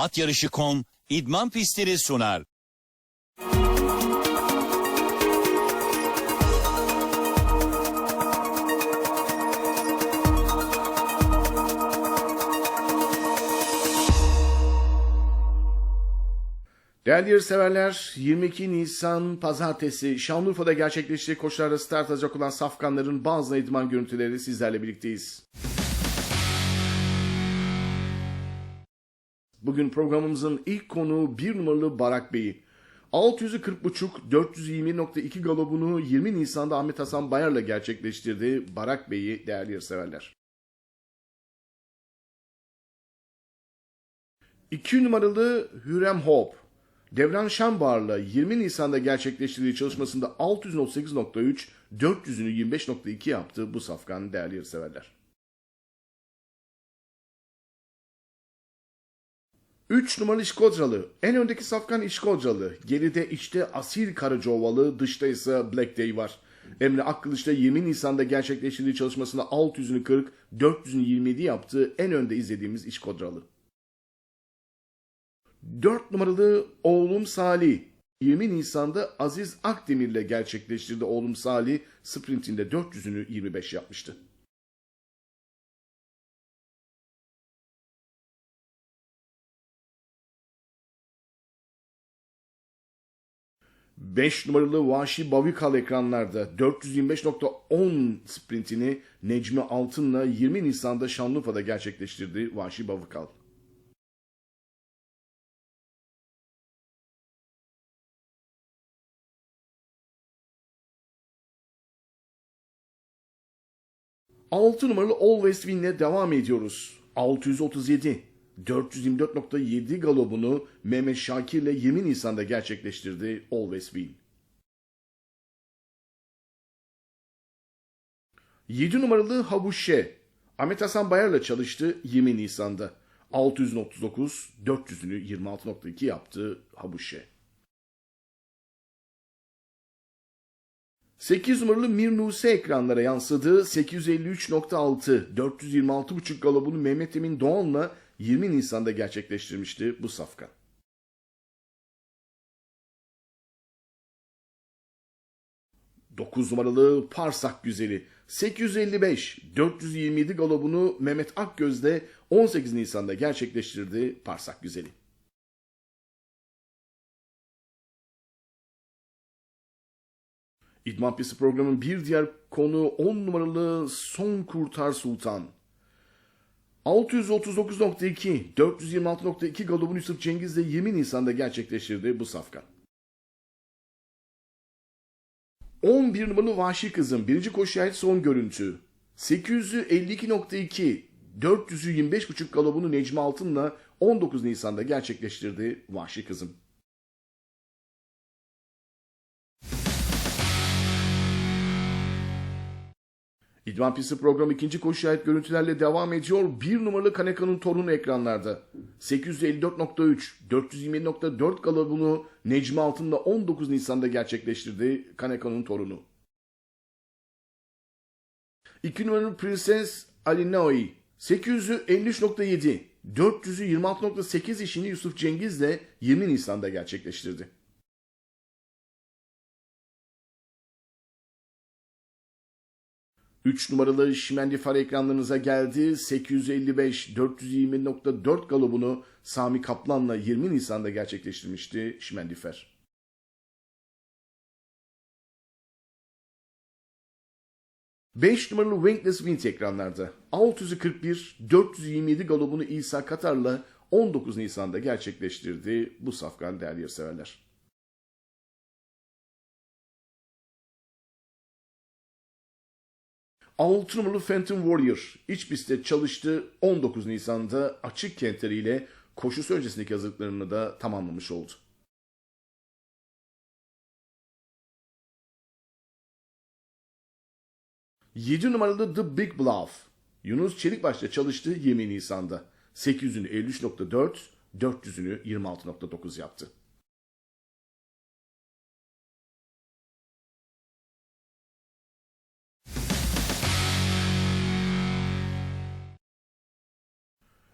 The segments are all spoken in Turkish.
At Yarışı.com idman pistleri sunar. Değerli yarışseverler, 22 Nisan Pazartesi Şanlıurfa'da gerçekleşecek koşularda start alacak olan safkanların bazı idman görüntüleri sizlerle birlikteyiz. Bugün programımızın ilk konuğu bir numaralı Barak Bey'i. 600'ü 40.5, 420.2 galobunu 20 Nisan'da Ahmet Hasan Bayar'la gerçekleştirdi. Barak Bey'i değerli yarışseverler. 2 numaralı Hürrem Hope. Devran Şambar'la 20 Nisan'da gerçekleştirdiği çalışmasında 638.3, 400'ünü 25.2 yaptı bu safkan değerli yarışseverler. 3 numaralı İşkodralı. En öndeki safkan İşkodralı. Geride içte Asil Karacaovalı, dışta ise Black Day var. Emre Akkılıç'ta 20 Nisan'da gerçekleştirdiği çalışmasında 600'ünü 40, 400'ünü 27 yaptı. En önde izlediğimiz İşkodralı. 4 numaralı oğlum Salih. 20 Nisan'da Aziz Akdemir'le gerçekleştirdi oğlum Salih. Sprintinde 400'ünü 25 yapmıştı. Beş numaralı Vahşi Bavikal ekranlarda 425.10 sprintini Necmi Altın'la 20 Nisan'da Şanlıurfa'da gerçekleştirdi Vahşi Bavikal. Altı numaralı Always Win'le devam ediyoruz. 637. 424.7 galobunu Mehmet Şakir ile 20 Nisan'da gerçekleştirdi Always Win. 7 numaralı Habuşe. Ahmet Hasan Bayar'la çalıştı 20 Nisan'da. 639, 400'ünü 26.2 yaptı Habuşe. 8 numaralı Mirnuse ekranlara yansıdı. 853.6, 426.5 galobunu Mehmet Emin Doğan'la 20 Nisan'da gerçekleştirmişti bu safkan. Dokuz numaralı Parsak Güzeli 855 427 galobunu Mehmet Akgöz'de 18 Nisan'da gerçekleştirdi Parsak Güzeli. İdman Pisti programının bir diğer konu 10 numaralı Son Kurtar Sultan. 639.2, 426.2 galobunu Yusuf Cengiz de 20 Nisan'da gerçekleştirdi bu safkan. 11 numaralı Vahşi Kızım birinci koşuya ait son görüntü. 852.2, 400'ü 25.5 galobunu Necmi Altın'la 19 Nisan'da gerçekleştirdi Vahşi Kızım. İdman Pisti programı ikinci koşuya ait görüntülerle devam ediyor. Bir numaralı Kaneka'nın torunu ekranlarda. 854.3, 427.4 galobunu Necmi Altın'la 19 Nisan'da gerçekleştirdi Kaneka'nın torunu. 2 numaralı Princess Alinoi 853.7, 400'ü 26.8 işini Yusuf Cengiz'le 20 Nisan'da gerçekleştirdi. 3 numaralı Şimendifar ekranlarınıza geldi. 855 420.4 galobunu Sami Kaplan'la 20 Nisan'da gerçekleştirmişti Şimendifer. Beş numaralı Winkless Wind ekranlarda 641 427 galobunu İsa Katar'la 19 Nisan'da gerçekleştirdi bu safkan değerli yarışseverler. 6 numaralı Phantom Warrior iç pistte çalıştı. 19 Nisan'da açık kentleriyle koşusu öncesindeki hazırlıklarını da tamamlamış oldu. Yedi numaralı The Big Bluff. Yunus Çelikbaş'ta çalıştı 20 Nisan'da. 800'ünü 53.4, 400'ünü 26.9 yaptı.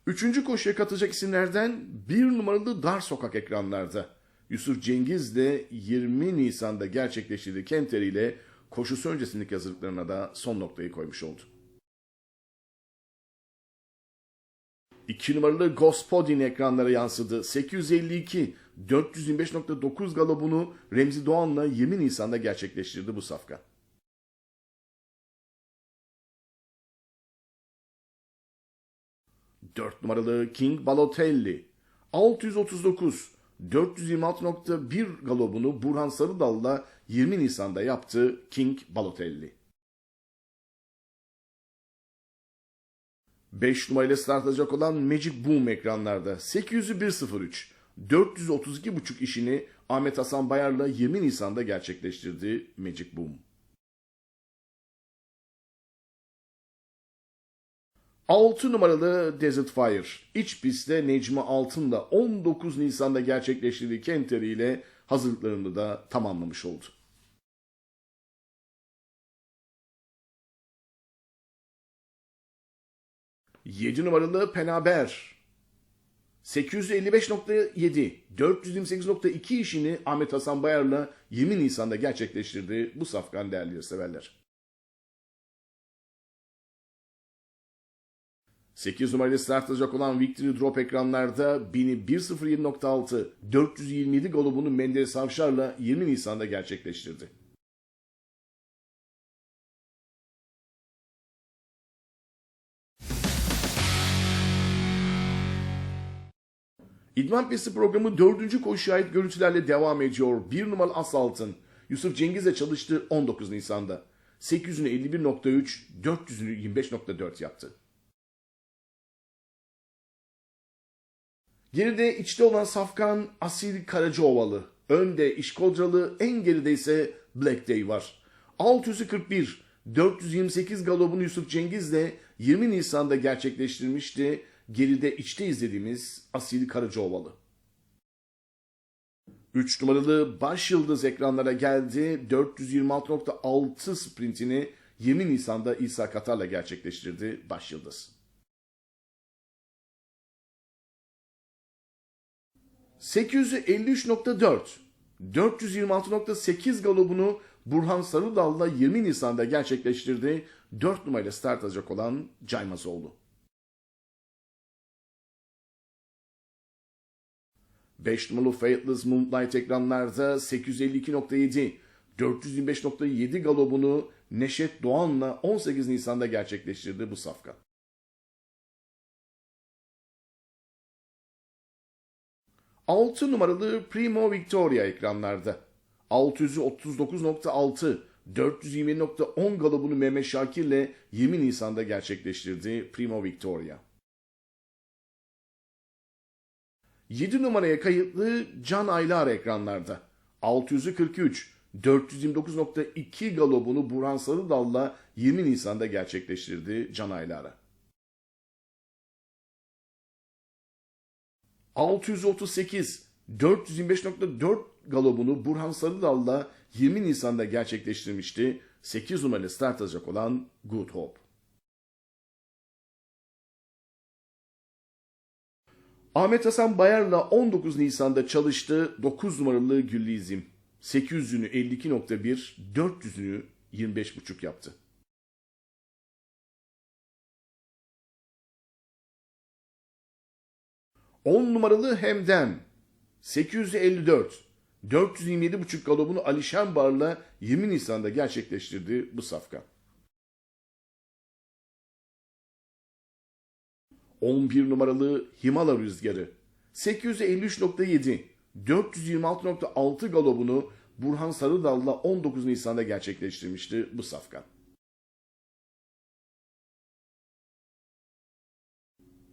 Üçüncü koşuya katılacak isimlerden bir numaralı dar sokak ekranlarda. Yusuf Cengiz de 20 Nisan'da gerçekleştirdiği Kenter ile koşusu öncesindeki hazırlıklarına da son noktayı koymuş oldu. 2 numaralı Gospodin ekranlara yansıdı. 852 425.9 galobunu Remzi Doğan'la 20 Nisan'da gerçekleştirdi bu safka. Dört numaralı King Balotelli 639 426.1 galobunu Burhan Sarıdal'la 20 Nisan'da yaptı King Balotelli. 5 numarayla start alacak olan Magic Boom ekranlarda 800'ü 103 432.5 işini Ahmet Hasan Bayar'la 20 Nisan'da gerçekleştirdi Magic Boom. 6 numaralı Desert Fire. İç pistte Necmi Altın'da 19 Nisan'da gerçekleştirdiği Kenteri ile hazırlıklarını da tamamlamış oldu. Yedi numaralı Penaber. 855.7, 428.2 işini Ahmet Hasan Bayar'la 20 Nisan'da gerçekleştirdi bu safkan değerli severler. 8 numarayla start alacak olan Victory Drop ekranlarda 1000'i 1.07.6, 427 golubunu Menderes Avşar'la 20 Nisan'da gerçekleştirdi. İdman Pisti programı dördüncü koşuya ait görüntülerle devam ediyor. Bir numaralı Asalt'ın Yusuf Cengiz'le çalıştı 19 Nisan'da. 800'ünü 51.3, 400'ünü 25.4 yaptı. Geride içte olan Safkan Asil Karacaovalı. Önde İşkodralı, en geride ise Black Day var. 641, 428 galobunu Yusuf Cengiz de 20 Nisan'da gerçekleştirmişti. Geride içte izlediğimiz Asil Karacaovalı. 3 numaralı Baş Yıldız ekranlara geldi. 426.6 sprintini 20 Nisan'da İsa Katar'la gerçekleştirdi Baş Yıldız. 853.4 426.8 galobunu Burhan Sarıdal'la 20 Nisan'da gerçekleştirdi. 4 numarayla start alacak olan Caymazoğlu. 5 numaralı Faithless Moonlight ekranlarda 852.7 425.7 galobunu Neşet Doğan'la 18 Nisan'da gerçekleştirdi bu safka. 6 numaralı Primo Victoria ekranlarda. 639.6, 420.10 galobunu Mehmet Şakir'le 20 Nisan'da gerçekleştirdi Primo Victoria. 7 numaraya kayıtlı Can Aylar ekranlarda. 643, 429.2 galobunu Burhan Sarıdal'la 20 Nisan'da gerçekleştirdi Can Aylar'a. 638, 425.4 galobunu Burhan Sarıdal'la 20 Nisan'da gerçekleştirmişti. 8 numaralı start alacak olan Good Hope. Ahmet Hasan Bayar'la 19 Nisan'da çalıştı 9 numaralı Güllizim. 800'ünü 52.1, 400'ünü 25.5 yaptı. 10 numaralı Hemden 854 427.5 galobunu Ali Şenbar'la 20 Nisan'da gerçekleştirdi bu safka. 11 numaralı Himala Rüzgarı 853.7 426.6 galobunu Burhan Sarıdal'la 19 Nisan'da gerçekleştirmişti bu safkan.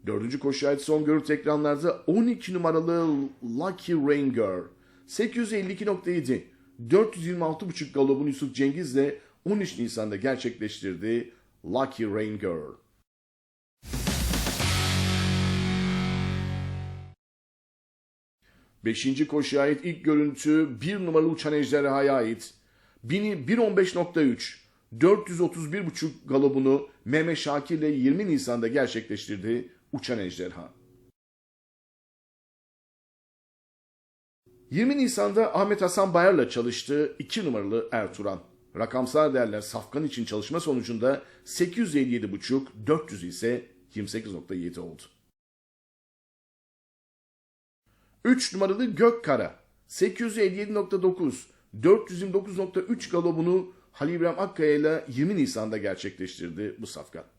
Dördüncü koşuya ait son görüntü ekranlarda 12 numaralı Lucky Ranger 852.7 426.5 galobunu Yusuf Cengiz'le 13 Nisan'da gerçekleştirdi Lucky Ranger. Beşinci koşuya ait ilk görüntü bir numaralı uçan ejderhaya ait. 1000'i 1.15.3 431.5 galobunu Mehmet Şakir ile 20 Nisan'da gerçekleştirdi Uçan Ejderha. 20 Nisan'da Ahmet Hasan Bayar'la çalıştığı 2 numaralı Ertuğran. Rakamsal değerler safkan için çalışma sonucunda 857,5, 400 ise 28.7 oldu. 3 numaralı Gökkara 857.9, 429.3 galobunu Halil İbrahim Akkaya ile 20 Nisan'da gerçekleştirdi bu safkan.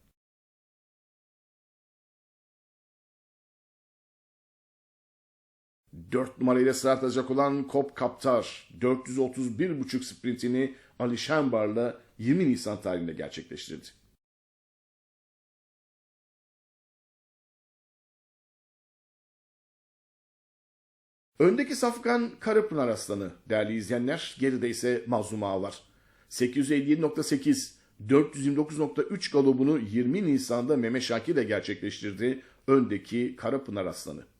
Dört numarayla start atacak olan Kop Kaptar 431.5 sprintini Ali Şenbar'la 20 Nisan tarihinde gerçekleştirdi. Öndeki Safkan Karapınar Aslanı değerli izleyenler. Geride ise Mazlum Ağa var. 857.8 429.3 galobunu 20 Nisan'da Mehmet Şakir gerçekleştirdi. Öndeki Karapınar Aslanı.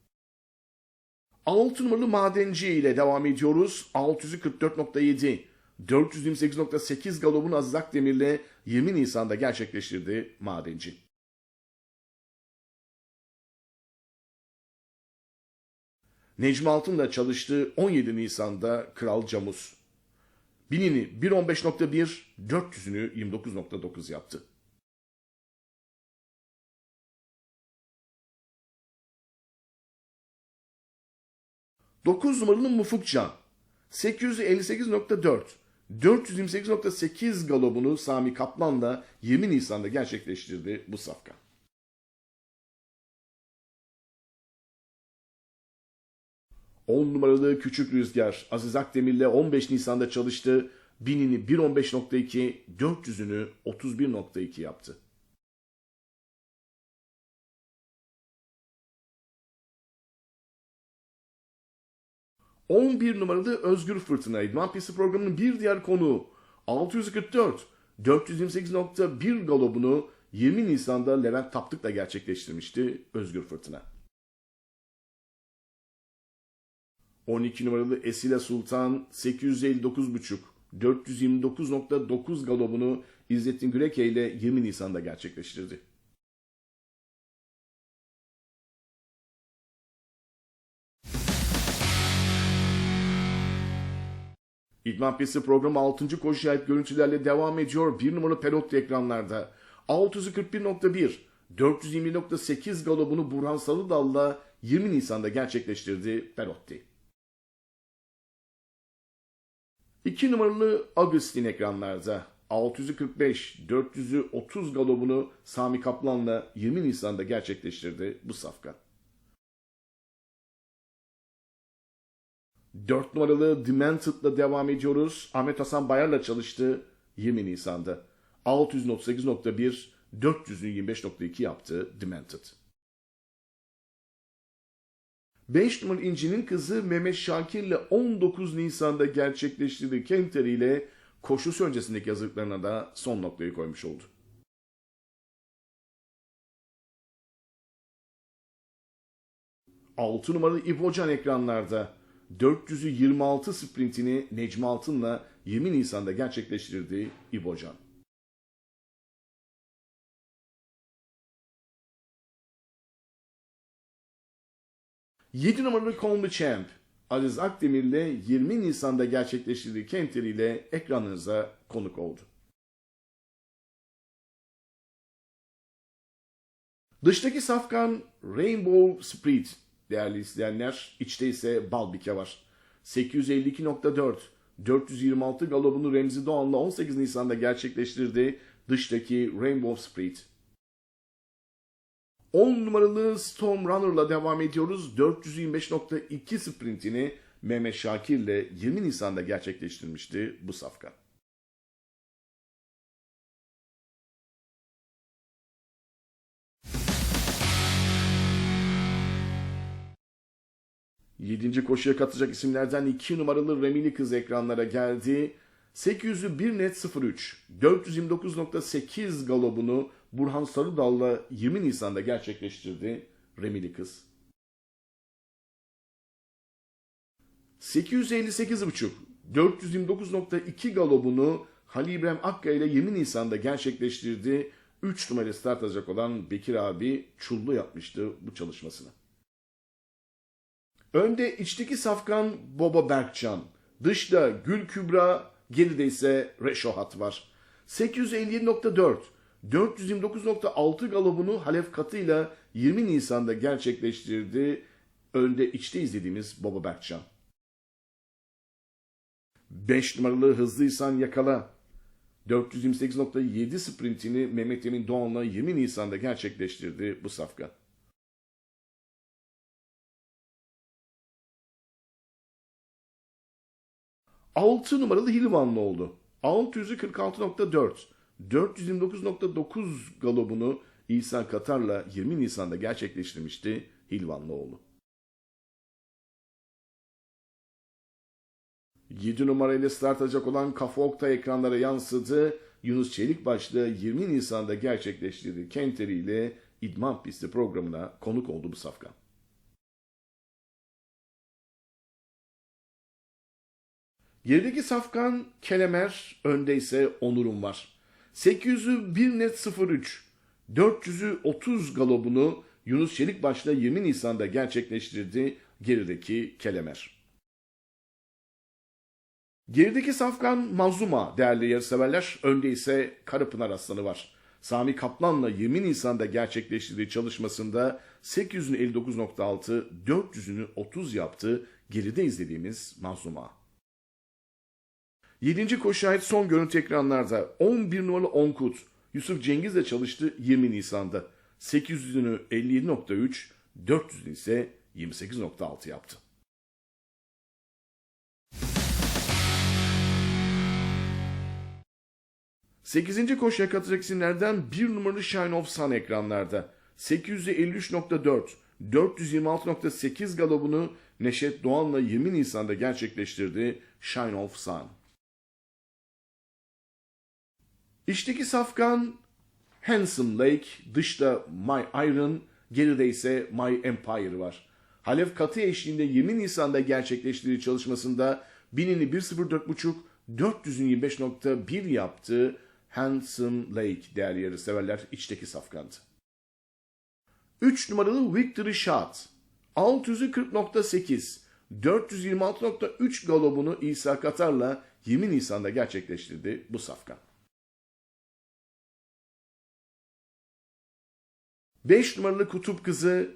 6 numaralı madenci ile devam ediyoruz. 644.7 428.8 galobunu Aziz Akdemir'le 20 Nisan'da gerçekleştirdi madenci. Necmi Altın'la çalıştığı 17 Nisan'da Kral Camuz. Binini 1.15.1, 400'ünü 29.9 yaptı. 9 numaralı Mufukcan 858.4 428.8 galobunu Sami Kaplan'la 20 Nisan'da gerçekleştirdi bu safkan. On numaralı Küçük Rüzgar Aziz Akdemir'le 15 Nisan'da çalıştı. Binini 1.15.2, 400'ünü 31.2 yaptı. 11 numaralı Özgür Fırtına İdman Pisti programının bir diğer konuğu 644 428.1 galobunu 20 Nisan'da Levent Taptık'la gerçekleştirmişti Özgür Fırtına. 12 numaralı Esile Sultan 859.5 429.9 galobunu İzzettin Güreke ile 20 Nisan'da gerçekleştirdi. İdman Pisti programı 6. koşuya ait görüntülerle devam ediyor. 1 numaralı Pelotti ekranlarda. 641.1 420.8 galobunu Burhan Salıdal'la 20 Nisan'da gerçekleştirdi Pelotti. 2 numaralı Agustin ekranlarda. 645 430 galobunu Sami Kaplan'la 20 Nisan'da gerçekleştirdi bu safkan. 4 numaralı Demented'la devam ediyoruz. Ahmet Hasan Bayar'la çalıştı 20 Nisan'da. 638.1, 400'ün 25.2 yaptı Demented. 5 numaralı İnci'nin kızı Mehmet Şakir'le 19 Nisan'da gerçekleştirdiği Kenter ile koşusu öncesindeki hazırlıklarına da son noktayı koymuş oldu. Altı numaralı İbocan ekranlarda 400'ü 26 sprintini Necmi Altın'la 20 Nisan'da gerçekleştirdi İbocan. Yedi numaralı Colby Champ, Aziz Akdemir'le 20 Nisan'da gerçekleştirdiği kentleriyle ekranınıza konuk oldu. Dıştaki safkan Rainbow Spirit değerli izleyenler. İçte ise Balbike var. 852.4 426 galobunu Remzi Doğan'la 18 Nisan'da gerçekleştirdi dıştaki Rainbow Spirit. 10 numaralı Storm Runner'la devam ediyoruz. 425.2 sprintini Mehmet Şakir'le 20 Nisan'da gerçekleştirmişti bu safka. 7. koşuya katılacak isimlerden 2 numaralı Remili kız ekranlara geldi. 800'ü 1 net 03 429.8 galobunu Burhan Sarıdal'la 20 Nisan'da gerçekleştirdi Remili kız. 858.5 429.2 galobunu Halil İbrahim Akka ile 20 Nisan'da gerçekleştirdi. 3 numara start alacak olan Bekir abi çullu yapmıştı bu çalışmasını. Önde içteki safkan Boba Berkcan, dışta Gül Kübra, geride ise Reşohat var. 857.4, 429.6 galobunu Halef katıyla 20 Nisan'da gerçekleştirdi. Önde içte izlediğimiz Boba Berkcan. 5 numaralı hızlıysan yakala. 428.7 sprintini Mehmet Emin Doğan'la 20 Nisan'da gerçekleştirdi bu safkan. Altı numaralı Hilvanlı oldu. 646.4, 429.9 galobunu İsa Katar'la 20 Nisan'da gerçekleştirmişti Hilvanlıoğlu. 7 numarayla start alacak olan Kafa Oktay ekranlara yansıdı. Yunus Çelik başlı 20 Nisan'da gerçekleştirdiği Kenteri ile İdman Pisti programına konuk oldu bu safkan. Gerideki safkan Kelemer, önde ise Onur'un var. 800'ü 1 net 03, 400'ü 30 galobunu Yunus Çelik başla 20 Nisan'da gerçekleştirdi gerideki Kelemer. Gerideki safkan Mazluma değerli yarışseverler. Önde ise Karapınar Aslanı var. Sami Kaplan'la 20 Nisan'da gerçekleştirdiği çalışmasında 800'ünü 59.6, 400'ünü 30 yaptı. Geride izlediğimiz Mazluma. 7. koşuya ait son görüntü ekranlarda 11 numaralı Onkut Yusuf Cengiz'le çalıştı 20 Nisan'da. 800'ünü 57.3, 400'ünü ise 28.6 yaptı. Sekizinci koşuya katılacak isimlerden bir numaralı Shine of Sun ekranlarda. 853.4, 426.8 galobunu Neşet Doğan'la 20 Nisan'da gerçekleştirdi Shine of Sun. İçteki safkan Handsome Lake, dışta My Iron, geride ise My Empire var. Halef Katı eşliğinde 20 Nisan'da gerçekleştirdiği çalışmasında 1000'ini 1.04.5, 400'ünü 25.1 yaptı. Handsome Lake değerli yarı içteki safkandı. 3 numaralı Victory Shot 600'ü 40.8, 426.3 galobunu İsa Katar'la 20 Nisan'da gerçekleştirdi bu safkan. 5 numaralı Kutup Kızı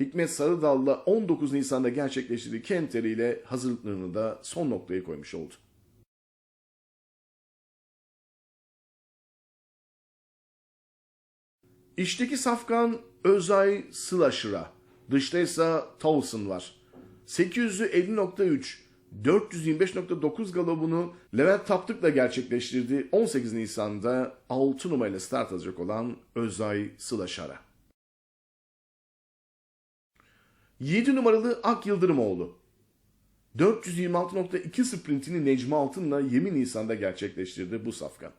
Hikmet Sarıdal'la 19 Nisan'da gerçekleştirdiği Kenteri ile hazırlıklarını da son noktayı koymuş oldu. İçteki safkan Özay Sılaşır'a, dışta ise Towson var. 850.3, 425.9 galobunu Levent Taptık'la gerçekleştirdi. 18 Nisan'da 6 numarayla start alacak olan Özay Sılaşar'a. 7 numaralı Ak Yıldırımoğlu. 426.2 sprintini Necmi Altın'la 20 Nisan'da gerçekleştirdi bu safkan.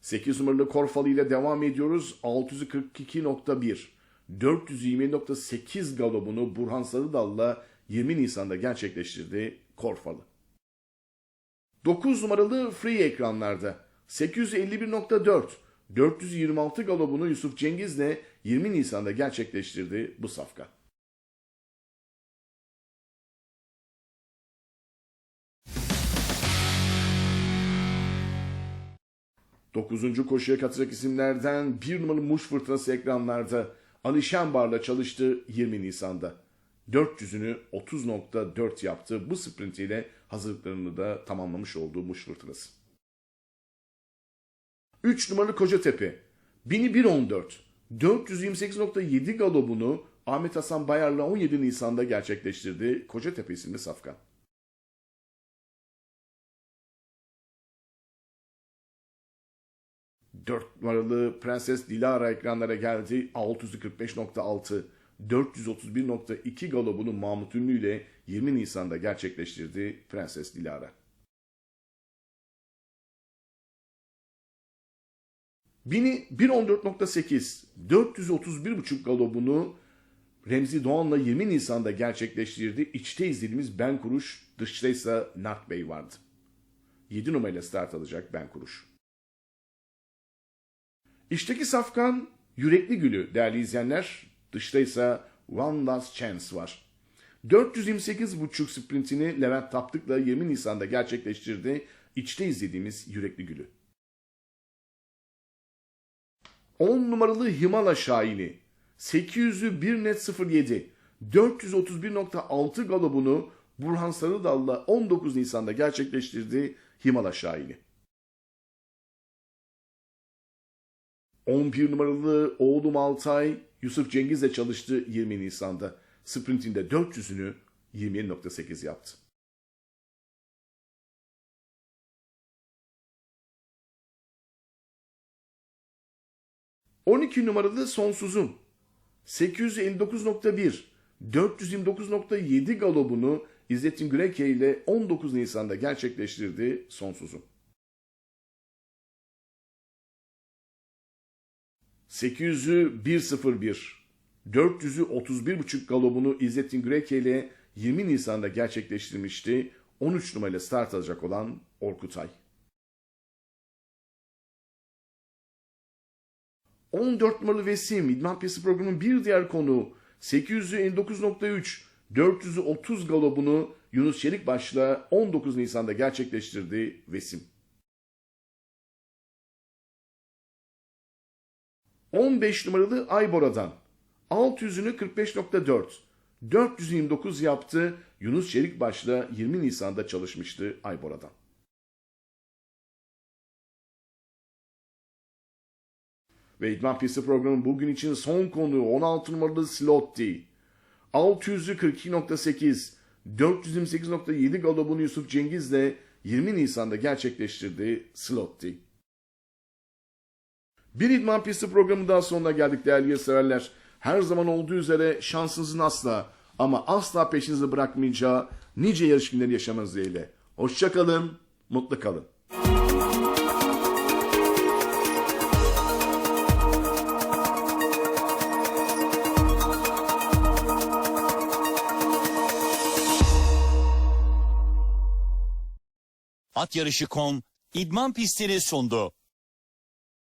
Sekiz numaralı Korfalı ile devam ediyoruz. 642.1, 420.8 galobunu Burhan Sarıdal'la 20 Nisan'da gerçekleştirdi Korfalı. 9 numaralı Free ekranlarda 851.4, 426 galobunu Yusuf Cengiz'le 20 Nisan'da gerçekleştirdi bu safka. Dokuzuncu koşuya katılacak isimlerden bir numaralı Muş Fırtınası ekranlarda Ali Şenbar'la çalıştı 20 Nisan'da. 400'ünü 30.4 yaptı. Bu sprintiyle hazırlıklarını da tamamlamış olduğu Muş Fırtınası. 3 numaralı Kocatepe. 1000'i 1.14. 428.7 galobunu Ahmet Hasan Bayar'la 17 Nisan'da gerçekleştirdi. Kocatepe isimli safkan. Dört numaralı Prenses Dilara ekranlara geldi. 645.6, 431.2 galobunu Mahmut Ünlü ile 20 Nisan'da gerçekleştirdi Prenses Dilara. 1000'i 1.14.8, 431.5 galobunu Remzi Doğan'la 20 Nisan'da gerçekleştirdiği içte izlediğimiz Ben Kuruş, dışta ise Nak Bey vardı. 7 numarayla start alacak Ben Kuruş. İçteki safkan Yürekli Gülü değerli izleyenler. Dışta ise One Last Chance var. 428,5 sprintini Levent Taptık'la 20 Nisan'da gerçekleştirdi. İçte izlediğimiz Yürekli Gülü. 10 numaralı Himala Şahini 800'ü 1 net 07 431.6 galobunu Burhan Sarıdal'la 19 Nisan'da gerçekleştirdi Himala Şahini. 11 numaralı oğlum Altay Yusuf Cengiz'le çalıştı 20 Nisan'da. Sprintinde 400'ünü 27.8 yaptı. ...12 numaralı Sonsuzum... ...859.1... ...429.7 galobunu... ...İzzettin Güreke ile 19 Nisan'da gerçekleştirdi Sonsuzum. 800'ü 101, 400'ü 31,5 galobunu İzzettin Greke ile 20 Nisan'da gerçekleştirmişti. 13 numarayla start alacak olan Orkutay. 14 numaralı Vesim, İdman Piyası programının bir diğer konuğu 800'ü 59.3, 400'ü 30 galobunu Yunus Çelikbaş'la 19 Nisan'da gerçekleştirdi Vesim. 15 numaralı Aybora'dan 600'ünü 45.4, 429 yaptı. Yunus Çelikbaş'la 20 Nisan'da çalışmıştı Aybora'dan. Ve İdman Pisti programı bugün için son konu 16 numaralı Slotti. 600'ü 42.8, 428.7 galobunu Yusuf Cengiz'le 20 Nisan'da gerçekleştirdi Slotti. Bir idman pisti programı daha sonuna geldik değerli severler. Her zaman olduğu üzere şansınızın asla ama asla peşinizi bırakmayacağı nice yarış günleri yaşamanız dileğiyle. Hoşçakalın, mutlu kalın. At yarışı.com idman pistini sundu.